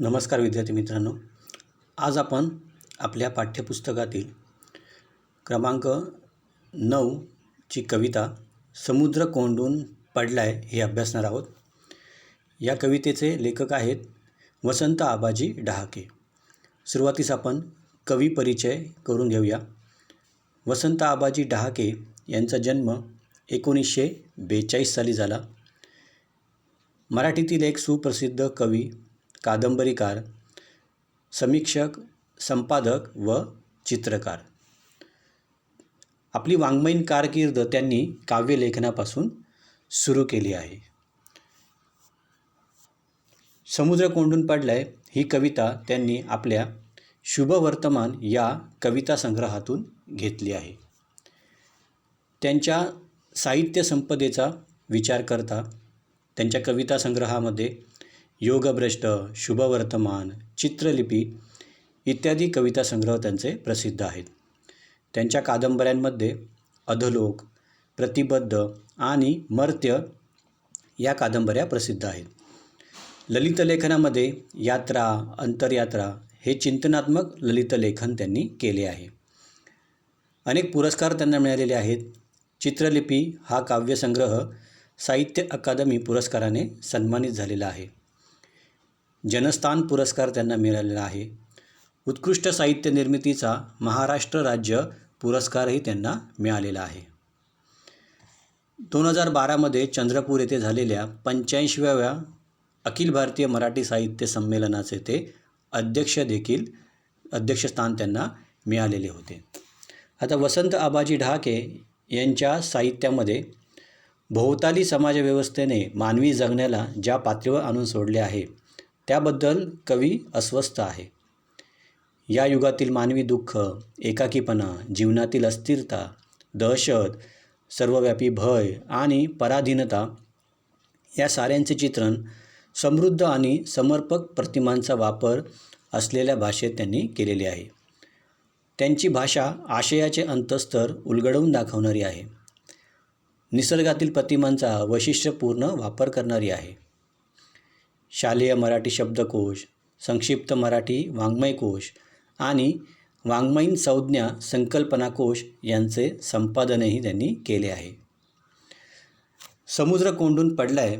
नमस्कार विद्यार्थी मित्रांनो. आज आपण आपल्या पाठ्यपुस्तकातील क्रमांक नऊची कविता समुद्र कोंडून पडलाय हे अभ्यासणार आहोत. या कवितेचे लेखक आहेत वसंत आबाजी डहाके. सुरुवातीस आपण कवी परिचय करून घेऊया. वसंत आबाजी डहाके यांचा जन्म एकोणीसशे बेचाळीस साली झाला. मराठीतील एक सुप्रसिद्ध कवी कादंबरीकार समीक्षक संपादक व चित्रकार. आपली वाङ्मयीन कारकीर्द त्यांनी काव्यलेखनापासून सुरू केली आहे. समुद्र कोंडून पडलाय ही कविता त्यांनी आपल्या शुभवर्तमान या कविता संग्रहातून घेतली आहे. त्यांच्या साहित्य संपदेचा विचार करता त्यांच्या कविता संग्रहामध्ये योगभ्रष्ट शुभवर्तमान चित्रलिपी इत्यादी कविता संग्रह त्यांचे प्रसिद्ध आहेत. त्यांच्या कादंबऱ्यांमध्ये अधलोक प्रतिबद्ध आणि मर्त्य या कादंबऱ्या प्रसिद्ध आहेत. ललितलेखनामध्ये यात्रा अंतरयात्रा हे चिंतनात्मक ललितलेखन त्यांनी केले आहे. अनेक पुरस्कार त्यांना मिळालेले आहेत. चित्रलिपी हा काव्यसंग्रह साहित्य अकादमी पुरस्काराने सन्मानित झालेला आहे. जनस्थान पुरस्कार त्यांना मिळालेला आहे. उत्कृष्ट साहित्य निर्मितीचा महाराष्ट्र राज्य पुरस्कारही त्यांना मिळालेला आहे. दोन हजार बारामध्ये चंद्रपूर येथे झालेल्या पंच्याऐंशीव्या अखिल भारतीय मराठी साहित्य संमेलनाचे ते अध्यक्ष देखील अध्यक्षस्थान त्यांना मिळालेले होते. आता वसंत आबाजी ढाके यांच्या साहित्यामध्ये भोवताली समाजव्यवस्थेने मानवी जगण्याला ज्या पातळीवर आणून सोडले आहे त्याबद्दल कवी अस्वस्थ आहे. या युगातील मानवी दुःख एकाकीपणा जीवनातील अस्थिरता दहशत सर्वव्यापी भय आणि पराधीनता या साऱ्यांचे चित्रण समृद्ध आणि समर्पक प्रतिमांचा वापर असलेल्या भाषेत त्यांनी केलेले आहे. त्यांची भाषा आशयाचे अंतस्तर उलगडवून दाखवणारी आहे. निसर्गातील प्रतिमांचा वैशिष्ट्यपूर्ण वापर करणारी आहे. शालेय मराठी शब्दकोश संक्षिप्त मराठी वाङ्मयकोश आणि वाङ्मयीन संज्ञा संकल्पनाकोश यांचे संपादनही त्यांनी केले आहे. समुद्र कोंडून पडलाय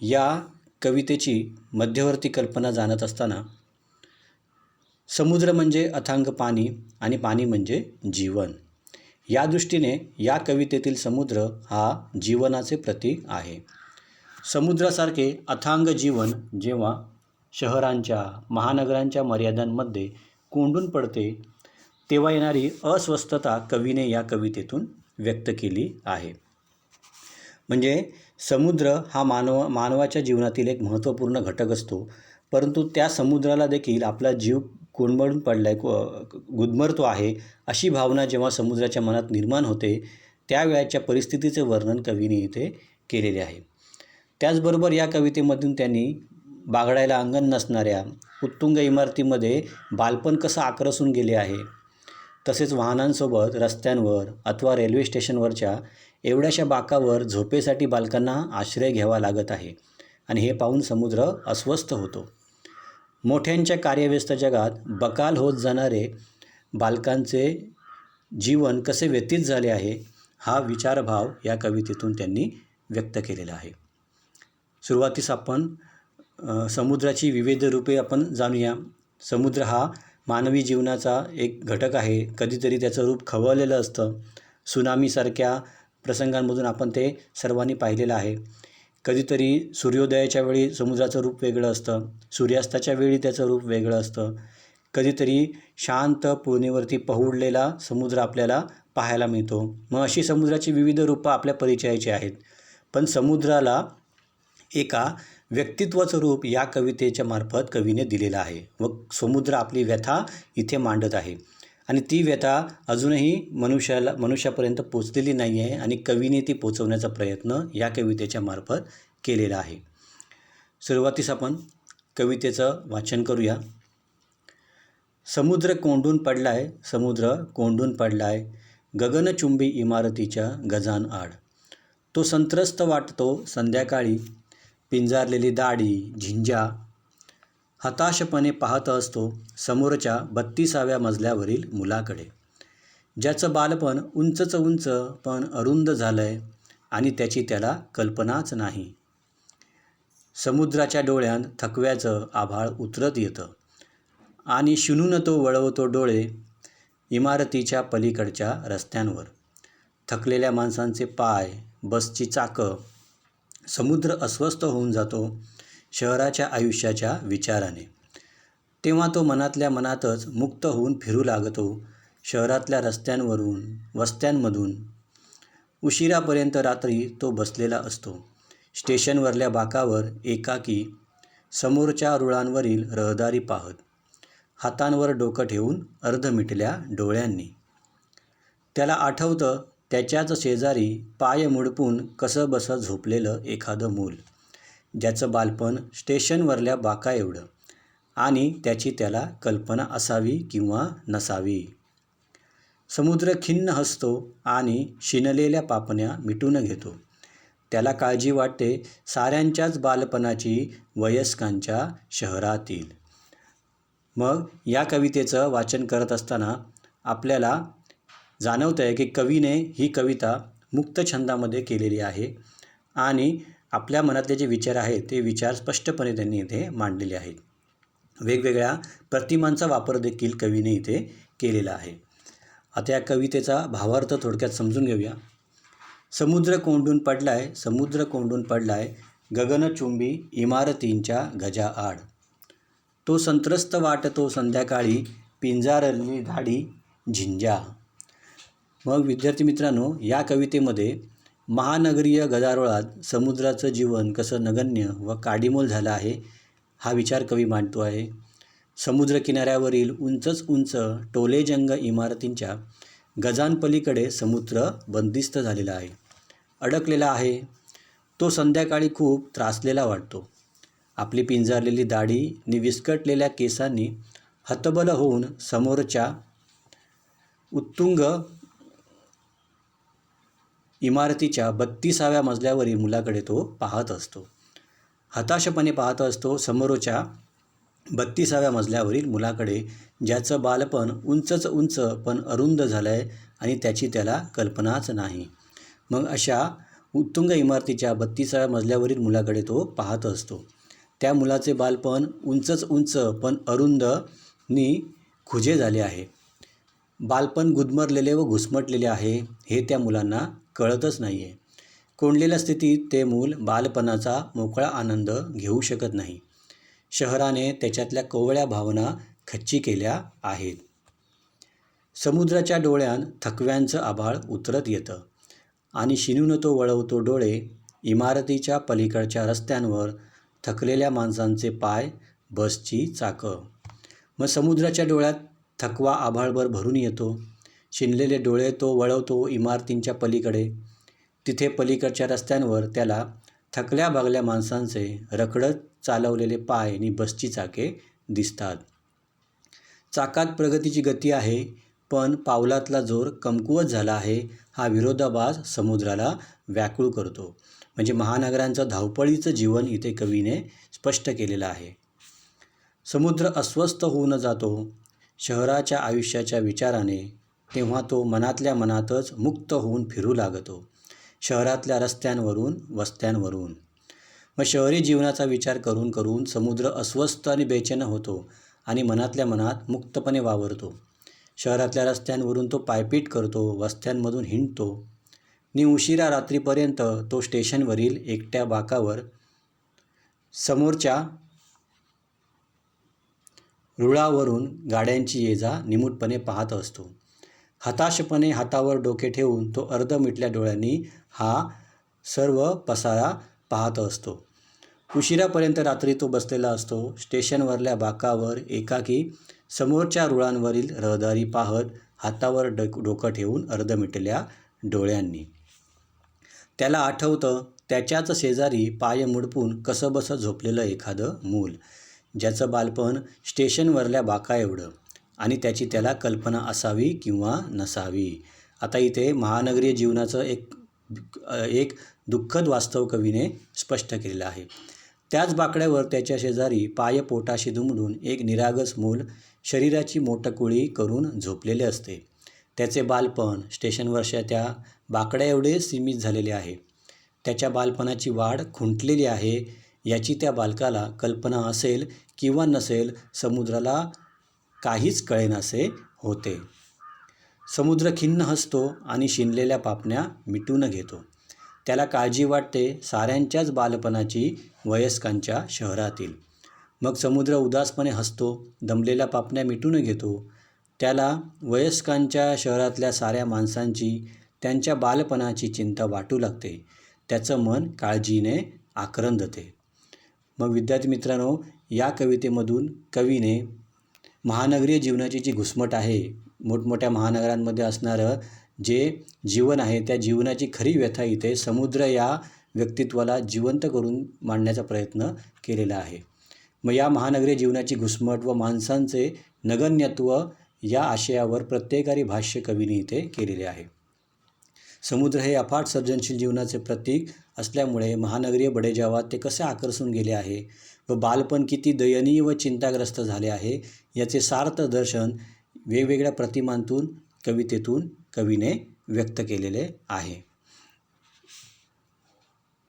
या कवितेची मध्यवर्ती कल्पना जाणत असताना समुद्र म्हणजे अथांग पाणी आणि पाणी म्हणजे जीवन. या दृष्टीने या कवितेतील समुद्र हा जीवनाचे प्रतीक आहे. समुद्रासारखे अथांग जीवन जेव्हा शहरांच्या महानगरांच्या मर्यादांमध्ये कोंडून पडते तेव्हा येणारी अस्वस्थता कवीने या कवितेतून व्यक्त केली आहे. म्हणजे समुद्र हा मानव मानवाच्या जीवनातील एक महत्त्वपूर्ण घटक असतो परंतु त्या समुद्राला देखील आपला जीव कोंडमळून पडलाय गुदमरतो आहे अशी भावना जेव्हा समुद्राच्या मनात निर्माण होते त्यावेळेच्या परिस्थितीचे वर्णन कवीने इथे केलेले आहे. त्याचबरोबर या कवितेमधून त्यांनी बागडायला अंगण नसणाऱ्या उत्तुंग इमारतीमध्ये बालपण कसं आक्रसून गेले आहे तसेच वाहनांसोबत रस्त्यांवर अथवा रेल्वे स्टेशनवरच्या एवढ्याशा बाकावर झोपेसाठी बालकांना आश्रय घ्यावा लागत आहे आणि हे पाहून समुद्र अस्वस्थ होतो. मोठ्यांच्या कार्यव्यस्त जगात बकाल होत जाणारे बालकांचे जीवन कसे व्यतीत झाले आहे हा विचारभाव या कवितेतून त्यांनी व्यक्त केलेला आहे. सुरुवातीस आपण समुद्राची विविध रूपे आपण जाणूया. समुद्र हा मानवी जीवनाचा एक घटक आहे. कधीतरी त्याचं रूप खवळलेलं असतं. सुनामीसारख्या प्रसंगांमधून आपण ते सर्वांनी पाहिलेलं आहे. कधीतरी सूर्योदयाच्या वेळी समुद्राचं रूप वेगळं असतं. सूर्यास्ताच्या वेळी त्याचं रूप वेगळं असतं. कधीतरी शांत पूर्णेवरती पहुडलेला समुद्र आपल्याला पाहायला मिळतो. मग अशी समुद्राची विविध रूपं आपल्या परिचयाची आहेत. पण समुद्राला एका व्यक्तित्वाचं रूप या कवितेच्या मार्फत कवीने दिलेलं आहे व समुद्र आपली व्यथा इथे मांडत आहे. आणि ती व्यथा अजूनही मनुष्याला मनुष्यापर्यंत पोचलेली नाही आहे आणि कवीने ती पोचवण्याचा प्रयत्न या कवितेच्या मार्फत केलेला आहे. सुरुवातीस आपण कवितेचं वाचन करूया. समुद्र कोंडून पडलाय समुद्र कोंडून पडलाय गगनचुंबी इमारतीच्या गजान आड. तो संत्रस्त वाटतो संध्याकाळी पिंजारलेली दाढी झिंजा हताशपणे पाहत असतो समोरच्या बत्तीसाव्या मजल्यावरील मुलाकडे. ज्याचं बालपण उंचच उंच पण अरुंद झालं आहे आणि त्याची त्याला कल्पनाच नाही. समुद्राच्या डोळ्यात थकव्याचं आभाळ उतरत येतं आणि शिणून तो वळवतो डोळे इमारतीच्या पलीकडच्या रस्त्यांवर. थकलेल्या माणसांचे पाय बसची चाकं समुद्र अस्वस्थ होऊन जातो शहराच्या आयुष्याच्या विचाराने. तेव्हा तो मनातल्या मनातच मुक्त होऊन फिरू लागतो शहरातल्या रस्त्यांवरून वस्त्यांमधून. उशिरापर्यंत रात्री तो बसलेला असतो. स्टेशनवरल्या बाकावर एकाकी समोरच्या रुळांवरील रहदारी पाहत हातांवर डोकं ठेवून अर्धमिटल्या डोळ्यांनी. त्याला आठवतं त्याच्याच शेजारी पाय मुडपून कसं बसं झोपलेलं एखादं मूल. ज्याचं बालपण स्टेशनवरल्या बाका एवढं. आणि त्याची त्याला कल्पना असावी किंवा नसावी. समुद्र खिन्न हसतो आणि शिनलेल्या पापण्या मिटून घेतो. त्याला काळजी वाटते साऱ्यांच्याच बालपणाची वयस्कांच्या शहरातील. मग या कवितेचं वाचन करत असताना आपल्याला जाणवतं आहे की कवीने ही कविता मुक्त छंदामध्ये केलेली आहे आणि आपल्या मनातले जे विचार आहेत ते विचार स्पष्टपणे त्यांनी इथे मांडलेले आहेत. वेगवेगळ्या प्रतिमांचा वापर देखील कवीने इथे केलेला आहे. आता या कवितेचा भावार्थ थोडक्यात समजून घेऊया. समुद्र कोंडून पडलाय समुद्र कोंडून पडलाय गगनचुंबी इमारतींच्या गजाआड तो संत्रस्त वाटतो संध्याकाळी पिंजारली धाडी झिंजा. मग विद्यार्थी मित्रांनो या कवितेमध्ये महानगरीय गदारोळात समुद्राचं जीवन कसं नगण्य व काडीमोल झालं आहे हा विचार कवी मांडतो आहे. समुद्रकिनाऱ्यावरील उंचच उंच टोलेजंग इमारतींच्या गजांपलीकडे समुद्र बंदिस्त झालेला आहे. अडकलेला आहे. तो संध्याकाळी खूप त्रासलेला वाटतो. आपली पिंजारलेली दाढी नि विस्कटलेल्या केसांनी हतबल होऊन समोरच्या उत्तुंग इमारतीच्या बत्तीसाव्या मजल्यावरील मुलाकडे तो पाहत असतो. हताशपणे पाहत असतो समोरच्या बत्तीसाव्या मजल्यावरील मुलाकडे ज्याचं बालपण उंचच उंच पण अरुंद झालं आहे आणि त्याची त्याला कल्पनाच नाही. मग अशा उत्तुंग इमारतीच्या बत्तीसाव्या मजल्यावरील मुलाकडे तो पाहत असतो. त्या मुलाचे बालपण उंचच उंच पण अरुंदनी खुजे झाले आहे. बालपण गुदमरलेले व घुसमटलेले आहे हे त्या मुलांना कळतच नाही आहे कोंडलेल्या स्थितीत ते मूल बालपणाचा मोकळा आनंद घेऊ शकत नाही. शहराने त्याच्यातल्या कोवळ्या भावना खच्ची केल्या आहेत. समुद्राच्या डोळ्यात थकव्यांचं आभाळ उतरत येतं. आणि शिणून तो वळवतो डोळे इमारतीच्या पलीकडच्या रस्त्यांवर थकलेल्या माणसांचे पाय बसची चाकं. मग समुद्राच्या डोळ्यात थकवा आभाळभर भरून येतो. शिनलेले डोळे तो वळवतो इमारतींच्या पलीकडे. तिथे पलीकडच्या रस्त्यांवर त्याला थकल्या भागल्या माणसांचे रखडत चालवलेले पाय आणि बसची चाके दिसतात. चाकात प्रगतीची गती आहे पण पावलातला जोर कमकुवत झाला आहे हा विरोधाभास समुद्राला व्याकुळ करतो. म्हणजे महानगरांचं धावपळीचं जीवन इथे कवीने स्पष्ट केलेलं आहे. समुद्र अस्वस्थ होऊन जातो. शहराच्या आयुष्याच्या विचाराने तेव्हा तो मनातल्या मनातच मुक्त होऊन फिरू लागतो. शहरातल्या रस्त्यांवरून वस्त्यांवरून. मग शहरी जीवनाचा विचार करून करून समुद्र अस्वस्थ आणि बेचैन होतो आणि मनातल्या मनात मुक्तपणे वावरतो. शहरातल्या रस्त्यांवरून तो पायपीट करतो वस्त्यांमधून हिंडतो. नि उशिरा रात्रीपर्यंत तो स्टेशनवरील एकट्या बाकावर समोरच्या रुळावरून गाड्यांची ये जा निमूटपणे पाहत असतो. हताशपणे हातावर डोके ठेवून तो अर्ध मिटल्या डोळ्यांनी हा सर्व पसारा पाहत असतो. उशिरापर्यंत रात्री तो बसलेला असतो. स्टेशनवरल्या बाकावर एकाकी समोरच्या रुळांवरील रहदारी पाहत हातावर डक डोकं ठेवून अर्ध मिटल्या डोळ्यांनी. त्याला आठवतं त्याच्याच शेजारी पाय मुडपून कसंबसं झोपलेलं एखादं मूल ज्याचं बालपण स्टेशनवरल्या बाका एवढं. आणि त्याची त्याला कल्पना असावी किंवा नसावी. आता इथे महानगरीय जीवनाचं एक एक दुःखद वास्तव कवीने स्पष्ट केलेलं आहे. त्याच बाकड्यावर त्याच्या शेजारी पाय पोटाशी दुमडून एक निरागस मूल शरीराची मोटकुळी करून झोपलेले असते. त्याचे बालपण स्टेशनवरच्या त्या बाकड्या एवढे सीमित झालेले आहे. त्याच्या बालपणाची वाढ खुंटलेली आहे याची त्या बालकाला कल्पना असेल किंवा नसेल समुद्राला काहीच कळेनासे होते. समुद्र खिन्न हसतो आणि शिनलेल्या पापण्या मिटून घेतो. त्याला काळजी वाटते साऱ्यांच्याच बालपणाची वयस्कांच्या शहरातील. मग समुद्र उदासपणे हसतो दमलेल्या पापण्या मिटून घेतो. त्याला वयस्कांच्या शहरातल्या साऱ्या माणसांची त्यांच्या बालपणाची चिंता वाटू लागते. त्याचं मन काळजीने आक्रंदते. मग विद्यार्थी मित्रांनो या कवितेमधून कवीने महानगरीय जीवनाची जी घुसमट आहे मोठमोठ्या महानगरांमध्ये असणारं जे जीवन आहे त्या जीवनाची खरी व्यथा इथे समुद्र या व्यक्तित्वाला जिवंत करून मांडण्याचा प्रयत्न केलेला आहे. मग या महानगरीय जीवनाची घुसमट व माणसांचे नगण्यत्व या आशयावर प्रत्येकारी भाष्य कवीने इथे केलेले आहे. समुद्र हे अफाट सर्जनशील जीवनाचे प्रतीक असल्यामुळे महानगरीय बडेजावात ते कसे आकर्षून गेले आहे व बालपण किती दयनीय व चिंताग्रस्त झाले आहे याचे सार्थ दर्शन वेगवेगळ्या प्रतिमांतून कवितेतून कवीने व्यक्त केलेले आहे.